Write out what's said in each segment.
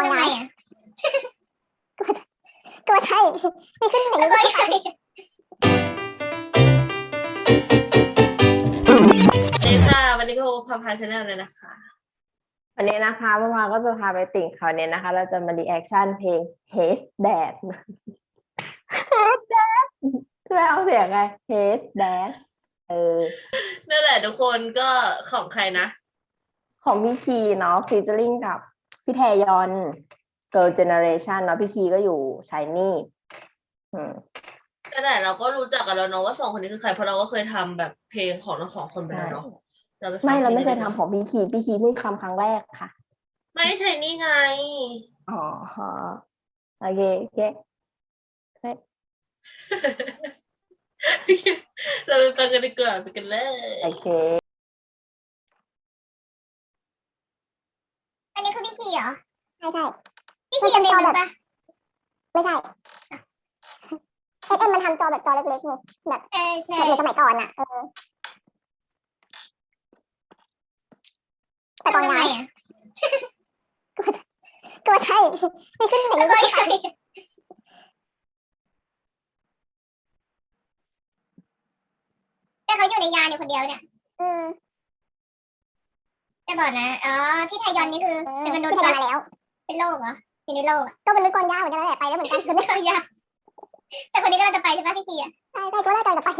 องทำไมย้ายอะก็ใช่ไม่ขึ้นไหนก็ก็ใช่ใช่สวัสดีค่ะวันนี้ก็พบพาพาชาแนลเลยนะคะวันนี้นะคะเมื่อวานก็จะพาไปติ่งเขาวเนี่ยนะคะ เราจะมาดีแอคชั่นเพลง Hate Dad Hate Dad แล้วเอาเสียงไง Hate Dad เออนั่นแหละทุกคนก็ของใครนะ ของพี่คีเนาะฟีเจอริงกับ พี่แทยอน Girl Generation เนาะพี่คีก็อยู่ชายนี่อืมนั่นแหละเราก็รู้จักกันแล้วเนาะว่าสองคนนี้คือใครเพราะเราก็เคยทำแบบเพลงของทั้งสองคนไปแล้วเนาะเราปฟังไม่เราไม่พเคลยงทำของพี่คีพี่คีเพิ่งทำครั้งแรกค่ะ ไม่ใช่นี่ไงอ๋อโอเคโอเคเราไปฟังกันดีกว่าไปกันเลยโอเค อันนี้คือพี่คีเหรอ ใช่ใช่ พี่คีเป็น แบบปะไม่ใช่เอสเอ็มมันทำจอแบบจอเล็กๆนี่แบบเออใช่แบบในสมัยก่อนอะเออแต่กองทำไมย้ายอะก็ใช่ไม่ขึ้นไหนก็ก็ใช่ใช่แต่เขาอยู่ในยานอยู่คนเดียวเนี่ยอืมจะบอกนะ อ๋อ พี่ไทยอนนี่คือเออเป็นมนุษที่ย์ทำปะมาแล้ว เป็นโลกเหรอ อยู่ในโลกอะก็เป็นมนุษย์กองย้ายเหมือนกันนั่นแหละไปแล้วเหมือนกันไม่ต้องยากแต่คนนี้ก็จะไปใช่ปะพี่คีอะใช่ใช่ก็ไล่กันจะไป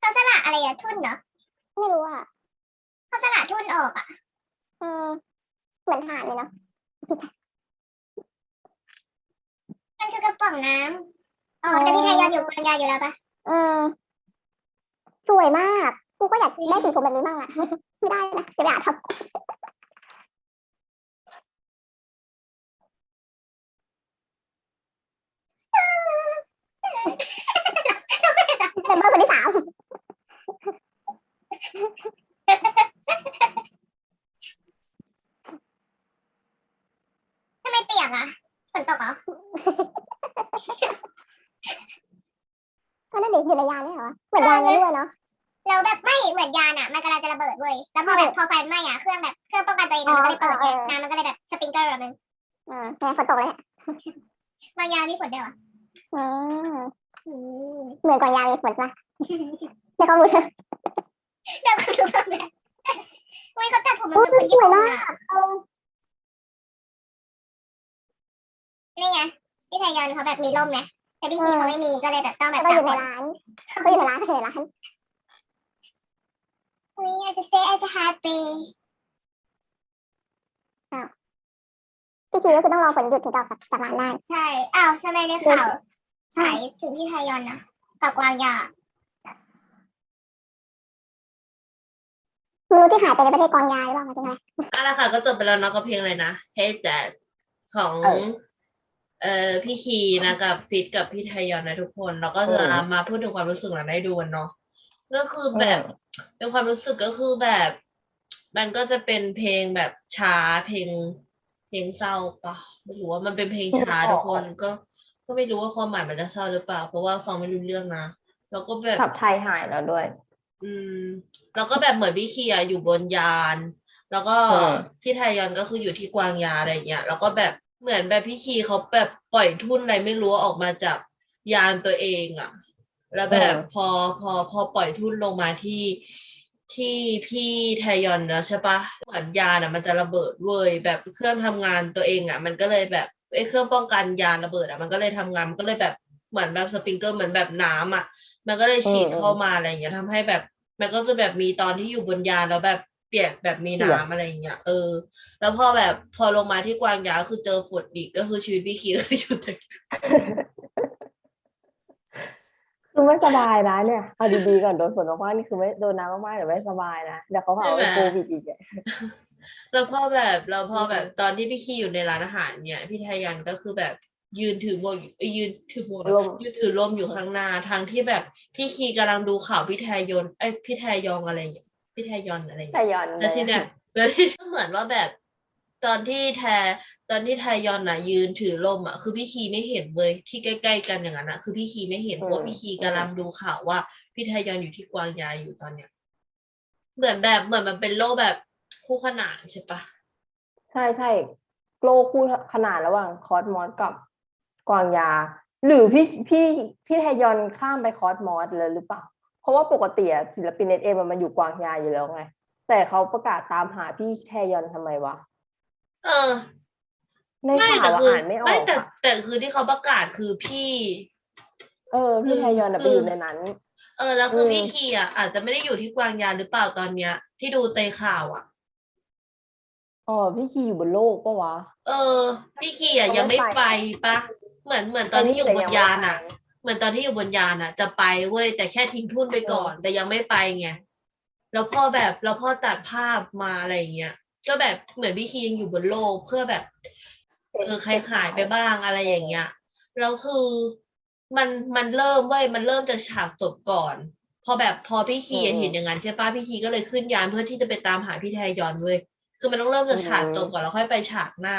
เขาสละอะไรอะทุ่นเหรอไม่รู้อะเขาสละทุ่นออกอะอืมเหมือนถ่านเลยเนาะมันคือกระป๋องน้ำอ๋อแต่พี่ไทยอนอยู่กลางยาอยู่แล้วปะอืมสวยมากกูก็อยากได้สีผมแบบนี้บ้างอะไม่ได้นะจะไปหาทำ เป็นเบอร์คนที่สามทำไมเปียกอะฝนตกเหรอก็นั่นเด็อยู่ในยานนี่เหรอเหมือนยานนี้ด้วยเนาะเราแบบไม่เหมือนยานอะมันกำลังจะระเบิดเว้ยแล้วพอแบบพอไฟไหม้อะเครื่องแบบเครื่องป้องกันตัวเองอะมันก็เลยเปิดไงน้ำมันก็เลยแบบสปริงเกอร์แบบนึงอ่าแต่ฝนตกเลยอะบางยานมีฝนด้วยเหรอ อืมอืม เหมือนก่อนยานมีฝนปะเดี๋ยวเขาพูดเดี๋ยวคุณดูบ้างนะอุ้ยเขาตัดผมมันโอ้เป็นคนสญี่วยปุ่นมาอะกเออนี่ไงพี่ไทยอนเขาแบบมีร่มไงแต่พี่คีเขาไม่มีก็เลยแบบต้องแบบก็อยู่ตากฝนในร้านก็อยู่ในร้านก็อยู่ในร้านอุ้ยอาจจะ say as a happy พี่ชีก็คือต้องรอฝนหยุดถึงจะออกจากจากร้านได้ใช่อ้าวทำไมในข่าว ฉายถึงพี่ไทยอนนะกับกวางยามนุษย์ที่หายไปในประเทศกองยาหรือเปล่าใช่ไหมเอะละค่ะก็จบไปแล้วเนาะกับเพลงอะไรนะ Hey Jazz ของ เออเอ่อพี่คีนะกับฟิตกับพี่ไทยอนนะทุกคน แล้วก็จะอืมมาพูดถึงความรู้สึกหลังได้ดูกันเนาะก็คือแบบเป็นความรู้สึกก็คือแบบ มันก็จะเป็นเพลงแบบช้าเพลง เพลงเศร้าปะไม่รู้ว่ามันเป็นเพลงช้าทุกคนก็ ก็ไม่รู้ว่าความหมายมันจะเศร้าหรือเปล่า เพราะว่าฟังไม่รู้เรื่องนะแล้วก็แบบสับไทยหายแล้วด้วย อืม แล้วก็แบบเหมือนพี่เคียอยู่บนยาน แล้วก็อืมพี่ไทยอนก็คืออยู่ที่กวางยาอะไรเงี้ยแล้วก็แบบเหมือนแบบพี่คีเขาแบบปล่อยทุ่นอะไรไม่รู้ออกมาจากยานตัวเองอะ่ะแล้วแบบพอพอพอปล่อยทุ่นลงมาที่ที่พี่ไทยอนแล้วใช่ปะเหมือนยานอะมันจะระเบิดเว้ยแบบเครื่องทำงานตัวเองอะมันก็เลยแบบ ไอ้เครื่องป้องกันยานระเบิดอะมันก็เลยทำงานมันก็เลยแบบเหมือนแบบสปริงเกอร์เหมือนแบบน้ำอะ มันก็เลยฉีดอืมเข้ามาอะไรอย่างเงี้ยทำให้แบบ มันก็จะแบบมีตอนที่อยู่บนยานแล้วแบบเปียกแบบมีเปียกน้ำอะไรอย่างเงี้ยเออ แล้วพอแบบพอลงมาที่กวางยาคือเจอฝนอีกก็คือชีวิตพี่คีก็อยู่แต่คือไม่สบายนะเนี่ยเอาดีๆก่อนโดนฝนมากๆนี่คือไม่โดนน้ำมากๆเดี๋ยวไม่สบายนะเดี๋ยวเขาหาว่าเป็นโควิดอีกอะ แล้วพอแบบแล้วพอแบบตอนที่พี่คีอยู่ในร้านอาหารเนี่ย พี่ไทยันก็คือแบบยืนถือหมวกอยู่เอ้ยยืนถือหมวกร่มยืนถือร่มอยู่ข้างหน้าทางที่แบบพี่คีกำลังดูข่าวพี่ไทยนเอ้ยพี่ไทยองอะไรอย่างเงี้ยพี่ไทยอนอะไรอย่างไทเงี้ยยอนแล้วที่เนี่ยแล้วที่ก็เหมือนว่าแบบตอนที่แทตอนที่ไทยอนอะ ยืนถือร่มอะคือพี่คีไม่เห็นเลยที่ใกล้ ๆ กันอย่างนั้นอะคือพี่คีไม่เห็นเพราะว่าพี่คีกำลังดูข่าวว่าพี่ไทยอนอยู่ที่กวางยาอยู่ตอนเนี้ยเหมือนแบบเหมือนมันเป็นโลกแบบ คู่ขนานใช่ปะใช่ใช่โลคู่ขนานระหว่างคอสมอสกับกวางยา หรือพี่พี่พี่ไทยอนข้ามไปคอสมอสเลยหรือเปล่า เพราะว่าปกติอะศิลปินเอเอมันอยู่กวางยาอยู่แล้วไง แต่เขาประกาศตามหาพี่แทยอนทำไมวะ เออในไม่ข่าแต่วอะคืออ่านไม่ออไม่กแต่อะแต่คือที่เขาประกาศคือพี่ เออ พี่คือแทยอนอะคือไปอยู่ในนั้น เออ แล้วคืออืมพี่คีอะอาจจะไม่ได้อยู่ที่กวางยาหรือเปล่าตอนเนี้ย ที่ดูเตยข่าวอะ อ๋อพี่คีอยู่บนโลกปะวะ เออ พี่คีอะเขายังไม่ไม่ไปไปปะเหมือนเหมือนตอนที่อยู่บนยานอะแต่ยังไม่ไปเหมือนตอนที่อยู่บนยานอะ จะไปเว้ยแต่แค่ทิ้งทุ่นไปก่อน แต่ยังไม่ไปไงแล้วพอแบบแล้วพอตัดภาพมาอะไรอย่างเงี้ยก็แบบเหมือนพี่คียังอยู่บนโลกเพื่อแบบ เออใครหายไปบ้างอะไรอย่างเงี้ยแล้วคือมันมันเริ่มเว้ยมันเริ่มจากฉากจบก่อน พอแบบพอพี่คีอืมเห็นอย่างนั้นใช่ป้ะพี่คีก็เลยขึ้นยานเพื่อที่จะไปตามหาพี่แทยอนเว้ย คือมันต้องเริ่มจากฉากจบก่อนแล้วค่อยไปฉากหน้า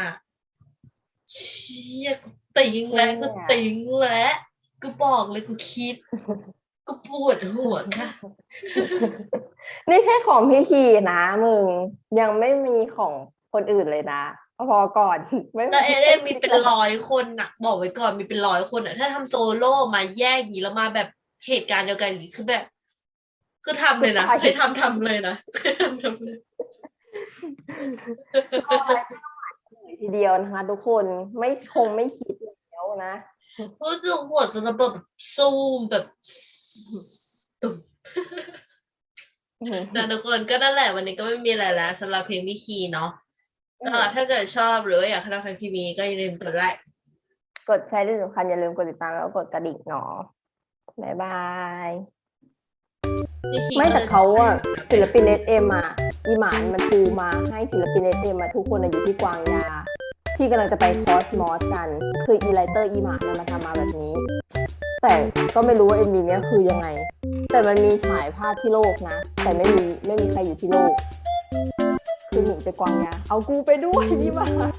เชี่ยกูติงแล้วกูติงแล้วกูบอกเลยกูคิด กูปวดหัวค่ะ นี่แค่ของพี่คีนะมึง ยังไม่มีของคนอื่นเลยนะพอก่อนไม่แล้วเอเดนมีเป็นร้อยคนน่ะบอกไว้ก่อนมีเป็นร้อยคนอะถ้าทำโซโล่มาแยกอย่างนี้แล้วมาแบบเหตุการณ์เดียวกันอย่างนี้คือแบบ คือทำเลยนะเคยทำทำเลยนะเคยทำทำเลย ทีเดียวนะคะทุกคนไม่คงไม่คิดแล้วนะรู้สึกหัวสนแบบซูมแบบตุ่มนะทุกคนก็นั่นแหละวันนี้ก็ไม่มีอะไรแล้วสำหรับเพลงพี่คีเนาะก็ถ้าเกิดชอบหรือว่าอยากให้เราทำคลิปนี้ก็อย่าลืมกดไลค์กดแชร์ที่สำคัญอย่าลืมกดติดตามแล้วก็กดกระดิ่งเนาะบ๊ายบายพี่คีไม่แต่ก็ลยเขาอะศิลปินเอสเอ็มอะ อีหมานมันปูมาให้ศิลปินเอสเอ็มอะทุกคนอยู่ที่กวางยา ที่กำลังจะไปคอสมอสกัน คืออีไลเตอร์อีหมานน่ะมาทำมาแบบนี้ แต่ก็ไม่รู้ว่าเอ็มวีเนี้ยคือยังไง แต่มันมีฉายภาพที่โลกนะ แต่ไม่มีไม่มีใครอยู่ที่โลก คือหนีไปกวางยา เอากูไปด้วยอีหมานมา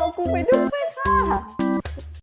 เอากูไปด้วยค่ะ